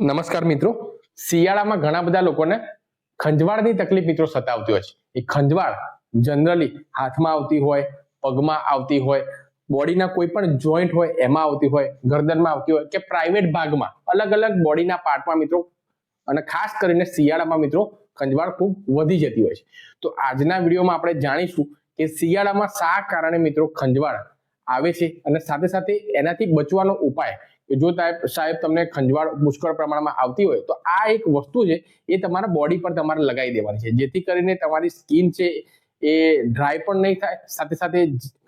નમસ્કાર મિત્રો. શિયાળામાં ઘણા બધા લોકોને ખંજવાળની તકલીફ મિત્રો સતાવતી હોય છે. એ ખંજવાળ જનરલી હાથમાં આવતી હોય, પગમાં આવતી હોય, બોડીના કોઈ પણ જોઈન્ટ હોય, એમાં આવતી હોય, ગરદનમાં આવતી હોય કે પ્રાઇવેટ ભાગમાં, અલગ અલગ બોડીના પાર્ટમાં મિત્રો, અને ખાસ કરીને શિયાળામાં મિત્રો ખંજવાળ ખૂબ વધી જતી હોય છે. તો આજના વિડીયોમાં આપણે જાણીશું કે શિયાળામાં શા કારણે મિત્રો ખંજવાળ આવે છે અને સાથે સાથે એનાથી બચવાનો ઉપાય કે જો સાહેબ તમને ખંજવાળ પુષ્કળ પ્રમાણમાં આવતી હોય, તો આ એક વસ્તુ છે, એ તમારા બોડી પર તમારે લગાવી દેવાની છે. જેથી કરીને તમારી સ્કિન છે, એ ડ્રાય પણ નહીં થાય, સાથે સાથે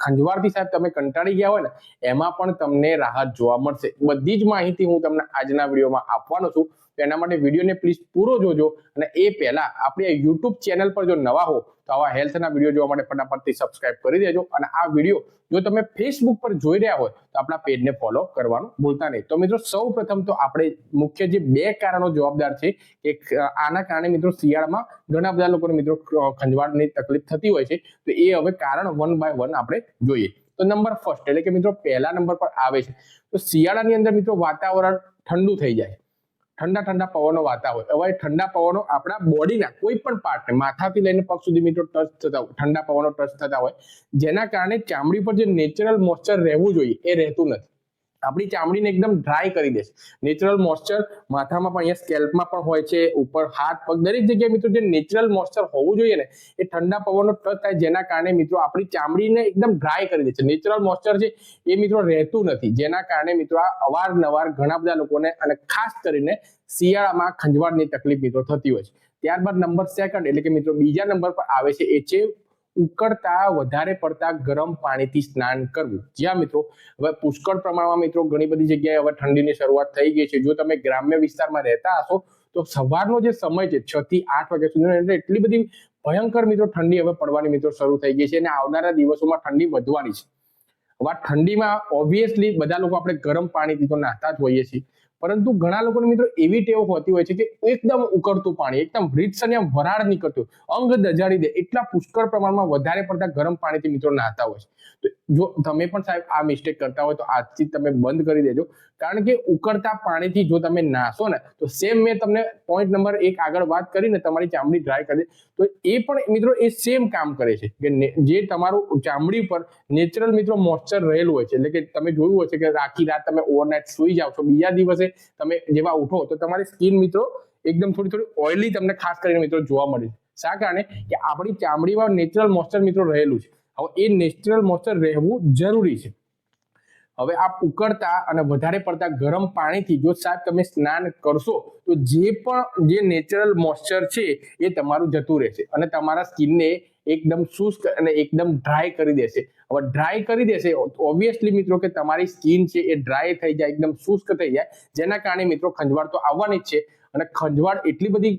ખંજવાળથી સાહેબ તમે કંટાળી ગયા હોય ને, એમાં પણ તમને રાહત જોવા મળશે. બધી જ માહિતી હું તમને આજના વિડીયોમાં આપવાનો છું. તો એના માટે વિડીયોને પ્લીઝ પૂરો જોજો અને એ પહેલા આપણી યુટ્યુબ ચેનલ પર જો નવા હો, તો આવા હેલ્થના વીડિયો જોવા માટે ફટાફટથી સબસ્ક્રાઇબ કરી દેજો અને આ વીડિયો જો તમે ફેસબુક પર જોઈ રહ્યા હોય, તો આપણા પેજને ફોલો કરવાનું ભૂલતા નહીં. તો મિત્રો સૌ પ્રથમ તો આપણે મુખ્ય જે બે કારણો જવાબદાર છે, કે આના કારણે મિત્રો શિયાળામાં ઘણા બધા લોકોને મિત્રો ખંજવાળની તકલીફ થતી હોય છે, તો એ હવે કારણ વન બાય વન આપણે જોઈએ. તો નંબર ફર્સ્ટ એટલે કે મિત્રો પહેલા નંબર પર આવે છે. તો શિયાળાની અંદર મિત્રો વાતાવરણ ઠંડુ થઈ જાય. ઠંડા ઠંડા પવનો વાતા હોય. હવે ઠંડા પવનો આપણા બોડીના કોઈ પણ પાર્ટને માથાથી લઈને પગ સુધી મિત્રો ટચ થતા હોય. ઠંડા પવનો ટચ થતા હોય. જેના કારણે ચામડી પર જે નેચરલ મોઇસ્ચર રહેવું જોઈએ, એ રહેતું નથી. આપણી ચામડીને એકદમ ડ્રાય કરી દેશે નેચરલ મોઇસ્ચર માથામાં પણ અહીંયા સ્કેલ્પમાં પણ હોય છે, ઉપર હાથ, પગ, દરેક જગ્યાએ મિત્રો જે નેચરલ મોઇસ્ચર હોવું જોઈએ ને, એ ઠંડા પવનનો ટચ થાય જેના કારણે મિત્રો આપણી ચામડીને એકદમ ડ્રાય કરી દે છે. નેચરલ મોઇસ્ચર છે એ મિત્રો રહેતું નથી. જેના કારણે મિત્રો આ અવારનવાર ઘણા બધા લોકોને અને ખાસ કરીને શિયાળામાં ખંજવાળની તકલીફ મિત્રો થતી હોય છે. ત્યારબાદ નંબર સેકન્ડ એટલે કે મિત્રો બીજા નંબર પર આવે છે એ છે ઉકળતા વધારે પડતા ગરમ પાણીથી સ્નાન કરવું. જ્યાં મિત્રો. હવે પુષ્કળ પ્રમાણમાં, મિત્રો, ઘણી બધી જગ્યાએ હવે ઠંડીની શરૂઆત થઈ ગઈ છે. જો તમે ગ્રામ્ય વિસ્તારમાં રહેતા હશો, તો સવારનો જે સમય છે, છ થી આઠ વાગ્યા એટલે એટલી બધી ભયંકર, મિત્રો, ઠંડી હવે પડવાની, મિત્રો, શરૂ થઈ ગઈ છે અને આવનારા દિવસોમાં ઠંડી વધવાની છે. હવે ઠંડીમાં ઓબ્વિયસલી બધા લોકો આપણે ગરમ પાણીથી તો નાહતા જ હોઈએ છીએ. પરંતુ ઘણા લોકોને મિત્રો એવી ટેવ હોતી હોય છે કે એકદમ ઉકળતું પાણી, એકદમ રીતસર આમ વરાળ નીકળતું, અંગ દજાડી દે, એટલા પુષ્કળ પ્રમાણમાં વધારે પડતા ગરમ પાણીથી મિત્રો નાહતા હોય છે. તો જો તમે પણ સાહેબ આ મિસ્ટેક કરતા હોય તો આજથી તમે બંધ કરી દેજો. કારણ કે ઉકળતા પાણીથી જો તમે નાશો ને, તો સેમ મેં તમને પોઈન્ટ નંબર એક આગળ વાત કરીને તમારી ચામડી ડ્રાય કરી તો એ પણ મિત્રો એ સેમ કામ કરે છે કે જે તમારું ચામડી પર નેચરલ મિત્રો મોઇસ્ચર રહેલું હોય છે. એટલે કે તમે જોયું હોય છે કે આખી રાત તમે ઓવરનાઇટ સુઈ જાઓ છો. બીજા દિવસે તમે જેવા ઉઠો તો તમારી સ્કિન મિત્રો એકદમ થોડી થોડી ઓઇલી તમને ખાસ કરીને મિત્રો જોવા મળે છે. શા કારણે? કે આપણી ચામડીમાં નેચરલ મોઇસ્ચર મિત્રો રહેલું છે. હવે એ નેચરલ મોઇસ્ચર રહેવું જરૂરી છે. હવે આ ઉકળતા અને વધારે પડતા ગરમ પાણીથી, જો સાહેબ તમે સ્નાન કરશો, તો જે પણ જે નેચરલ મોઇસ્ચર છે, એ તમારું જતું રહેશે અને તમારા સ્કિનને એકદમ શુષ્ક અને એકદમ ડ્રાય કરી દેશે. હવે ડ્રાય કરી દેશે. ઓબ્વિયસલી મિત્રો કે તમારી સ્કિન છે એ ડ્રાય થઈ જાય, એકદમ શુષ્ક થઈ જાય. જેના કારણે મિત્રો ખંજવાળ તો આવવાની જ છે. અને ખંજવાળ એટલી બધી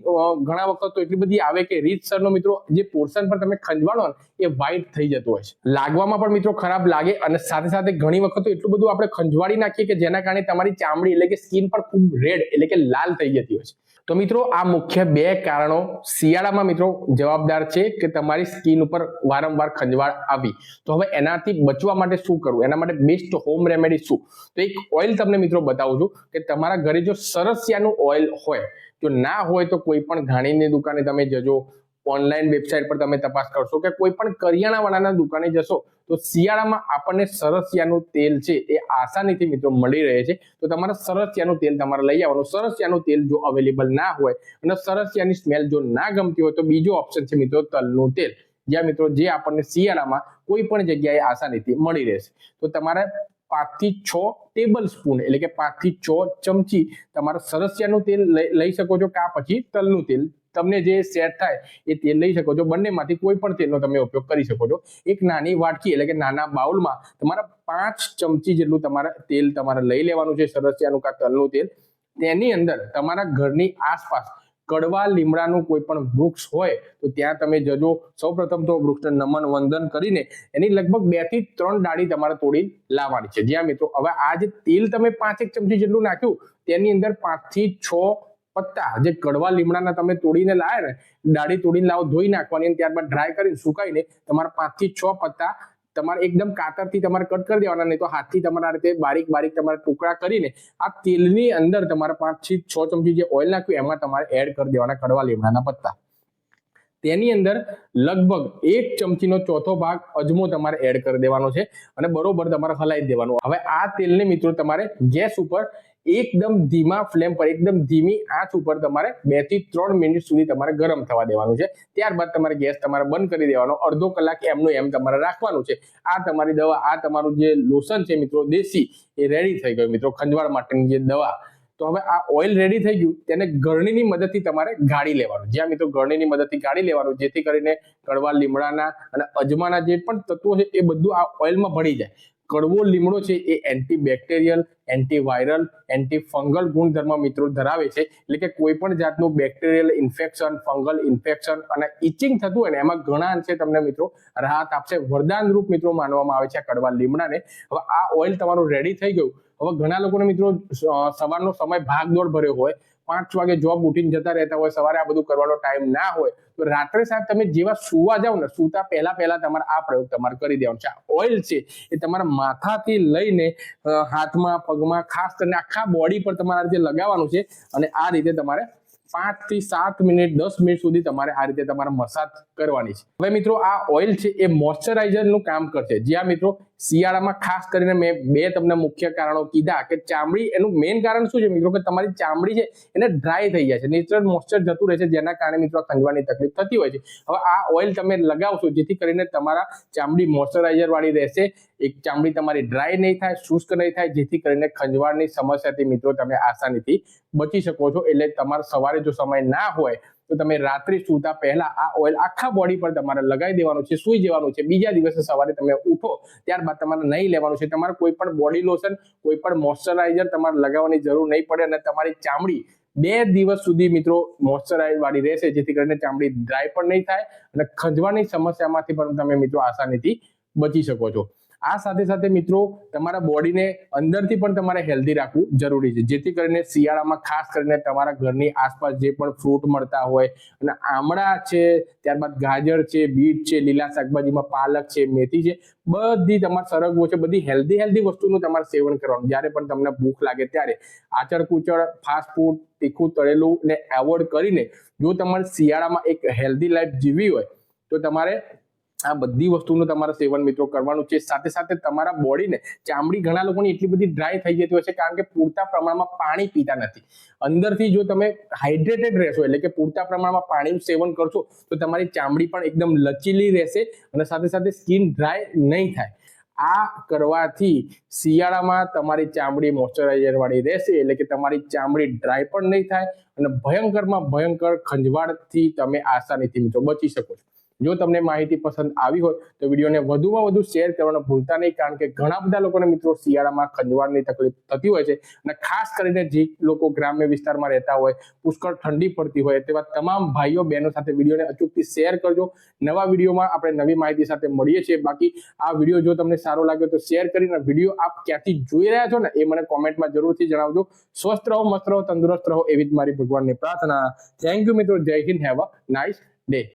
ઘણા વખત તો એટલી બધી આવે કે રીતસરનો મિત્રો જે પોર્શન પર તમે ખંજવાળો ને, એ વ્હાઈટ થઈ જતું હોય છે. લાગવામાં પણ મિત્રો ખરાબ લાગે અને સાથે સાથે ઘણી વખત તો એટલું બધું આપણે ખંજવાળી નાખીએ કે જેના કારણે તમારી ચામડી એટલે કે સ્કિન પર ખૂબ રેડ એટલે કે લાલ થઈ જતી હોય છે. તો મિત્રો આ મુખ્ય બે કારણો શિયાળામાં મિત્રો જવાબદાર છે કે તમારી સ્કિન ઉપર વારંવાર ખંજવાળ આવી. તો હવે એનાથી બચવા માટે શું કરવું? એના માટે બેસ્ટ હોમ રેમેડી શું? તો એક ઓઇલ તમને મિત્રો બતાવું છું કે તમારા ઘરે જો સરસિયાનું ઓઇલ હોય, જો ના હોય તો કોઈ પણ ઘાણીની દુકાને તમે જજો ઓનલાઈન વેબસાઇટ પર તમે તપાસ કરશો કે કોઈ પણ કરિયાણાવાળાના દુકાને જશો, તો શિયાળામાં આપણને સરસિયાનું તેલ છે એ આસાનીથી મિત્રો મળી રહે છે. તો તમારે સરસિયાનું તેલ તમારે લઈ આવવાનું. સરસિયાનું તેલ જો અવેલેબલ ના હોય અને સરસિયાની સ્મેલ જો ના ગમતી હોય તો બીજો ઓપ્શન છે મિત્રો તલનું તેલ. જ્યાં મિત્રો જે આપણને શિયાળામાં કોઈ પણ જગ્યાએ આસાનીથી મળી રહેશે. તો તમારે પાંચથી છ ટેબલ સ્પૂન એટલે કે પાંચથી છ ચમચી તમારા સરસિયાનું તેલ લઈ શકો છો કા પછી તલનું તેલ. તમને જે સેટ થાય એ તેલ લઈ શકો છો. બંનેમાંથી કોઈ પણ તેલનો તમે ઉપયોગ કરી શકો છો. એક નાની વાટકી એટલે કે નાના બાઉલમાં તમારા પાંચ ચમચી જેટલું તમારા તેલ તમારે લઈ લેવાનું છે સરસિયાનું કા તલનું તેલ. તેની અંદર તમારા ઘરની આસપાસ કડવા લીમડાનું કોઈ પણ વૃક્ષ હોય, તો ત્યાં તમે જજો. સૌપ્રથમ તો વૃક્ષને નમન વંદન કરીને એની લગભગ બેથી ત્રણ ડાળી તમારે તોડી લાવવાની છે. જ્યાં મિત્રો, હવે આ જે તેલ તમે પાંચ એક ચમચી જેટલું નાખ્યું, તેની અંદર પાંચથી છ પત્તા જે કડવા લીમડાના તમે તોડીને લાવે ને, ડાળી તોડીને લાવો, ધોઈ નાખવાની ત્યારબાદ ડ્રાય કરીને સુકાઈને તમારા પાંચથી છ પત્તા તમારે એકદમ કાતરથી તમારે કટ કરી દેવાના, નહીં તો હાથથી તમારે આ રીતે બારીક બારીક તમારે ટુકડા કરીને આ તેલની અંદર તમારે પાંચથી છ ચમચી જે ઓઇલ નાખ્યું, એમાં તમારે એડ કરી દેવાના કડવા લીમડાના પત્તા. તેની અંદર લગભગ એક ચમચીનો ચોથો ભાગ અજમો તમારે એડ કરી દેવાનો છે અને બરોબર તમારે હલાવી દેવાનું. હવે આ તેલને મિત્રો તમારે ગેસ ઉપર એકદમ ધીમા ફ્લેમ પર, એકદમ ધીમી આંચ ઉપર તમારે બેથી ત્રણ મિનિટ સુધી તમારે ગરમ થવા દેવાનું છે. ત્યારબાદ તમારે ગેસ તમારે બંધ કરી દેવાનો, અડધો કલાક એમનું એમ તમારે રાખવાનું છે. આ તમારી દવા, આ તમારું જે લોશન છે મિત્રો, દેશી, એ રેડી થઈ ગયું મિત્રો, ખંજવાળ માટેની જે દવા. તો હવે આ ઓઇલ રેડી થઈ ગયું, તેને ગરણીની મદદથી તમારે ગાળી લેવાનું. જ્યાં મિત્રો ગરણીની મદદથી ગાળી લેવાનું, જેથી કરીને કડવા લીમડાના અને અજમાના જે પણ તત્વો છે, એ બધું આ ઓઇલમાં ભળી જાય. કડવો લીમડો છે એ anti bacterial antiviral anti fungal ગુણધર્મ મિત્રો ધરાવે છે. એટલે કે કોઈ પણ જાતનું બેક્ટેરિયલ ઇન્ફેક્શન ફંગલ ઇન્ફેક્શન અને ઇચિંગ થતું હોય ને, એમાં ઘણા અંશે તમને મિત્રો રાહત આપશે. વરદાન રૂપ મિત્રો માનવામાં આવે છે આ કડવા લીમડાને. હવે આ ઓઇલ તમારું રેડી થઈ ગયું. હવે ઘણા લોકોને મિત્રો સવારનો સમય ભાગદોડ ભર્યો હોય. પાંચ વાગે જોબ ઉઠીને જતા રહેતા હોય, સવારે આ બધું કરવાનો ટાઈમ ના હોય, તો રાત્રે સાહેબ તમે જેવા સુવા જાવ ને, સુતા પહેલા પહેલા તમારે આ પ્રયોગ તમારે કરી દેવાનો છે. આ ઓઇલ છે, એ તમારા માથાથી લઈને હાથમાં, પગમાં, ખાસ કરીને આખા બોડી પર તમારે રીતે લગાવવાનું છે અને આ રીતે તમારે પાંચથી સાત મિનિટ, દસ મિનિટ સુધી તમારે આ રીતે તમારે મસાજ કરવાની છે. હવે મિત્રો આ ઓઇલ છે, એ મોઇશ્ચરાઇઝરનું કામ કરશે. જ્યાં મિત્રો શિયાળામાં ખાસ કરીને મેં બે તમને મુખ્ય કારણો કીધા કે ચામડી એનું મેઇન કારણ શું છે મિત્રો? કે તમારી ચામડી છે એને ડ્રાય થઈ જાય છે. નેચરલ મોઇશ્ચર જતું રહે છે, જેના કારણે મિત્રો ખંજવાની તકલીફ થતી હોય છે. હવે આ ઓઇલ તમે લગાવશો, જેથી કરીને તમારા ચામડી મોઇશ્ચરાઇઝર વાળી રહેશે. એક ચામડી તમારી ડ્રાય નહીં થાય, શુષ્ક નહીં થાય, જેથી કરીને ખંજવાળની સમસ્યાથી મિત્રો તમે આસાનીથી બચી શકો છો. એટલે તમારે સવારે જો સમય ના હોય તો તમે રાત્રે સૂતા પહેલા આ ઓઇલ આખા બોડી પર તમારે લગાવી દેવાનું છે, સુઈ જવાનું છે. બીજા દિવસે સવારે તમે ઉઠો, ત્યારબાદ તમારે નહીં લેવાનું છે. તમારે કોઈ પણ બોડી લોશન કોઈ પણ મોઇશ્ચરાઇઝર તમારે લગાવવાની જરૂર નહીં પડે અને તમારી ચામડી બે દિવસ સુધી મિત્રો મોઇશ્ચરાઇઝ વાળી રહેશે, જેથી કરીને ચામડી ડ્રાય પણ નહીં થાય અને ખંજવાની સમસ્યામાંથી પણ તમે મિત્રો આસાનીથી બચી શકો છો. આ સાથે સાથે મિત્રો, તમારા બોડીને અંદરથી પણ તમારે હેલ્ધી રાખવું જરૂરી છે. જેથી કરીને શિયાળામાં ખાસ કરીને તમારા ઘરની આસપાસ જે પણ ફ્રૂટ મળતા હોય અને આમળા છે, ત્યારબાદ ગાજર છે, બીટ છે, લીલા શાકભાજીમાં પાલક છે, મેથી છે, બધી તમારે સરગવો છે, બધી હેલ્ધી હેલ્ધી વસ્તુનું તમારે સેવન કરવાનું. જ્યારે પણ તમને ભૂખ લાગે ત્યારે આચળ કુચળ ફાસ્ટ ફૂડ તીખું, તળેલું ને એવોર્ડ કરીને જો તમારે શિયાળામાં એક હેલ્ધી લાઈફ જીવી હોય, તો તમારે આ બધી વસ્તુનું તમારે સેવન મિત્રો કરવાનું છે. સાથે સાથે તમારા બોડીને ચામડી ઘણા લોકોની એટલી બધી ડ્રાય થઈ જતી હોય છે કારણ કે પૂરતા પ્રમાણમાં પાણી પીતા નથી. અંદરથી જો તમે હાઇડ્રેટેડ રહેશો એટલે કે પૂરતા પ્રમાણમાં પાણીનું સેવન કરશો તો તમારી ચામડી પણ એકદમ લચીલી રહેશે અને સાથે સાથે સ્કિન ડ્રાય નહીં થાય. આ કરવાથી શિયાળામાં તમારી ચામડી મોઇશ્ચરાઇઝર વાળી રહેશે એટલે કે તમારી ચામડી ડ્રાય પણ નહીં થાય અને ભયંકરમાં ભયંકર ખંજવાળથી તમે આસાનીથી મિત્રો બચી શકો છો. જો તમને માહિતી પસંદ આવી હોય તો વિડીયોને વધુમાં વધુ શેર કરવાનો ભૂલતા નહીં, કારણ કે ઘણા બધા લોકોને મિત્રો શિયાળામાં ખંજવાળની તકલીફ થતી હોય છે અને ખાસ કરીને જે લોકો ગ્રામ્ય વિસ્તારમાં રહેતા હોય, પુષ્કળ ઠંડી પડતી હોય તેવા તમામ ભાઈઓ બહેનો સાથે વિડીયોને અચૂકથી શેર કરજો. નવા વિડીયોમાં આપણે નવી માહિતી સાથે મળીએ છીએ. બાકી આ વીડિયો જો તમને સારો લાગ્યો તો શેર કરીને વીડિયો આપ ક્યાંથી જોઈ રહ્યા છો ને એ મને કોમેન્ટમાં જરૂરથી જણાવજો. સ્વસ્થ રહો, મસ્ત રહો, તંદુરસ્ત રહો એવી જ મારી ભગવાનની પ્રાર્થના. થેન્ક યુ મિત્રો. જય Hind. Have a nice day